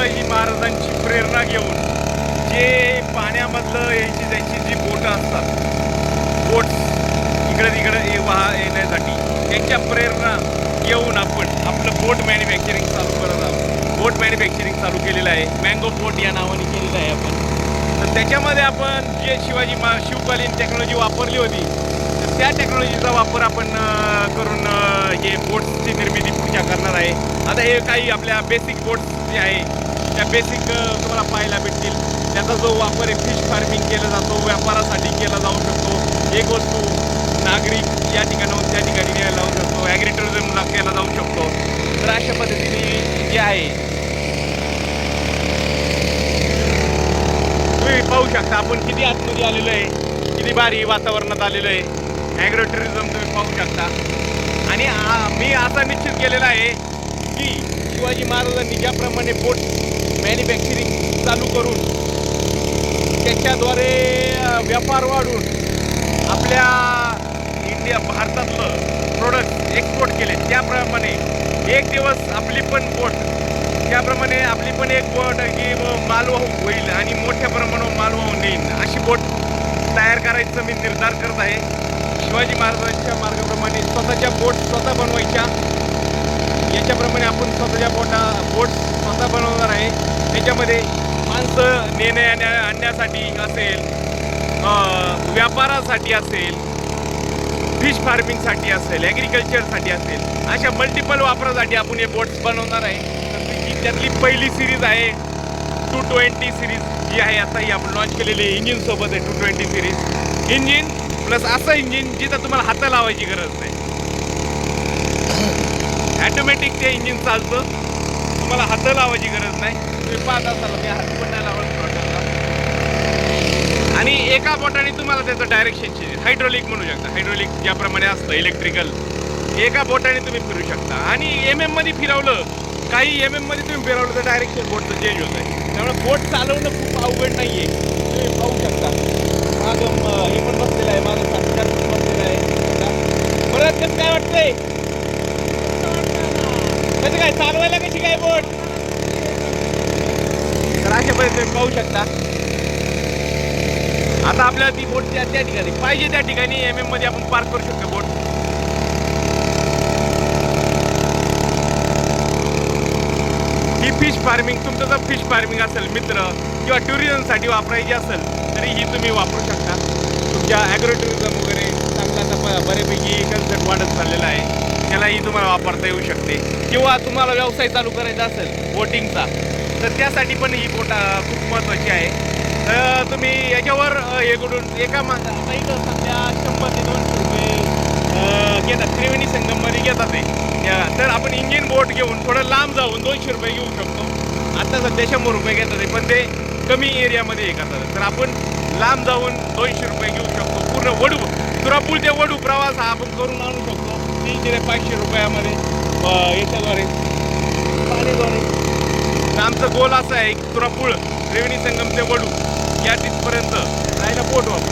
शिवाजी महाराजांची प्रेरणा घेऊन जे पाण्यामधलं यायची त्यांची जी बोटं असतात बोट्स इकडे तिकडे ये- वाहा येण्यासाठी त्यांच्या प्रेरणा घेऊन आपण आपलं बोट मॅन्युफॅक्चरिंग चालू करत आहोत. बोट मॅन्युफॅक्चरिंग चालू केलेलं आहे. मँगो बोट या नावाने केलेलं आहे आपण. तर त्याच्यामध्ये आपण जे शिवाजी मा शिवकालीन टेक्नॉलॉजी वापरली होती तर त्या टेक्नॉलॉजीचा वापर आपण करून हे बोट्सची निर्मिती पुढच्या करणार आहे. आता हे काही आपल्या बेसिक बोट्स जे आहे त्या बेसिक तुम्हाला पाहायला भेटतील त्याचा जो वापर आहे फिश फार्मिंग केला जातो व्यापारासाठी केला जाऊ शकतो. एक वस्तू नागरिक या ठिकाणाहून त्या ठिकाणी न्यायला जाऊ शकतो. ॲग्रिटुरिझमला केला जाऊ शकतो. तर अशा पद्धतीने जे आहे तुम्ही पाहू शकता आपण किती आतमध्ये आलेलो आहे किती भारी वातावरणात आलेलो आहे. ॲग्रो टुरिझम तुम्ही पाहू शकता. आणि मी असा निश्चित केलेला आहे की शिवाजी महाराजांनी ज्याप्रमाणे बोट मॅन्युफॅक्चरिंग चालू करून त्याच्याद्वारे व्यापार वाढून आपल्या इंडिया भारतातलं प्रोडक्ट एक्सपोर्ट केले. त्याप्रमाणे एक दिवस आपली पण बोट त्याप्रमाणे आपली पण एक बोट जी मालवाहू होईल आणि मोठ्या प्रमाणावर मालवाहू नेईल अशी बोट तयार करायचं मी निर्धार करत आहे. शिवाजी महाराजांच्या मार्गाप्रमाणे स्वतःच्या बोट स्वतः बनवायच्या. याच्याप्रमाणे आपण स्वतःच्या बोटा बोट स्वतः बनवणार आहे. त्याच्यामध्ये माणसं नेण्या आणण्या- आणण्यासाठी असेल व्यापारासाठी असेल फिश फार्मिंगसाठी असेल ॲग्रिकल्चरसाठी असेल अशा मल्टिपल वापरासाठी आपण हे बोट्स बनवणार आहे. तर त्यातली पहिली सिरीज आहे टू ट्वेंटी सिरीज जी आहे आता ही आपण लॉन्च केलेली इंजिनसोबत आहे two twenty series engine plus असं इंजिन जिथं तुम्हाला हात लावायची गरज नाही. ॲटोमॅटिक ते इंजिन चालतं. तुम्हाला हात लावायची गरज नाही. तुम्ही पाहत असाल मी हात पण नाही लावत आणि एका बोटाने तुम्हाला त्याचं डायरेक्शन चेंज हायड्रोलिक म्हणू शकता. हायड्रोलिक ज्याप्रमाणे असतं इलेक्ट्रिकल एका बोटाने तुम्ही फिरू शकता. आणि एम एममध्ये फिरवलं काही एम एममध्ये तुम्ही फिरवलं तर डायरेक्शन बोटचं चेंज होत आहे त्यामुळे बोट चालवणं खूप अवघड नाही आहे तुम्ही पाहू शकता. माझं हे पण बसलेलं आहे. माझं बसलेलं आहे. परत काय वाटतंय? काय चालवायला कशी काय बोट? तर अशा पद्धतीने तुम्ही पाहू शकता. आता आपल्याला ती बोट त्या त्या ठिकाणी पाहिजे त्या ठिकाणी एम एममध्ये आपण पार्क करू शकतो बोट. ही फिश फार्मिंग तुमचं जर फिश फार्मिंग असेल मित्र किंवा टुरिझमसाठी वापरायची असेल तरी ही तुम्ही वापरू शकता. तुमच्या ॲग्रो टुरिझम वगैरे चांगला आता बऱ्यापैकी कन्सेप्ट वाढत चाललेला आहे. त्यालाही तुम्हाला वापरता येऊ शकते. किंवा तुम्हाला व्यवसाय चालू करायचा असेल बोटिंगचा तर त्यासाठी पण ही बोट खूप महत्त्वाची आहे. तर तुम्ही याच्यावर हे करून एका माणसा आता इथं सध्या शंभर ते दोनशे रुपये घेतात. त्रिवेणी संगममध्ये घेतात ते तर आपण इंजिन बोट घेऊन थोडं लांब जाऊन दोनशे रुपये घेऊ शकतो. आता सध्या शंभर रुपये घेतात ते, पण ते कमी एरियामध्ये हे करतात. तर आपण लांब जाऊन दोनशे रुपये घेऊ शकतो. पूर्ण वडू तुरापूर ते वडू प्रवास हा आपण करून आणू शकतो. तीनशे ते पाचशे रुपयामध्ये याच्याद्वारे पाणीद्वारे आमचं गोल असं आहे की तुरापूळ त्रिवेणी संगम ते वडू या तिथपर्यंत राहिला पोट वापर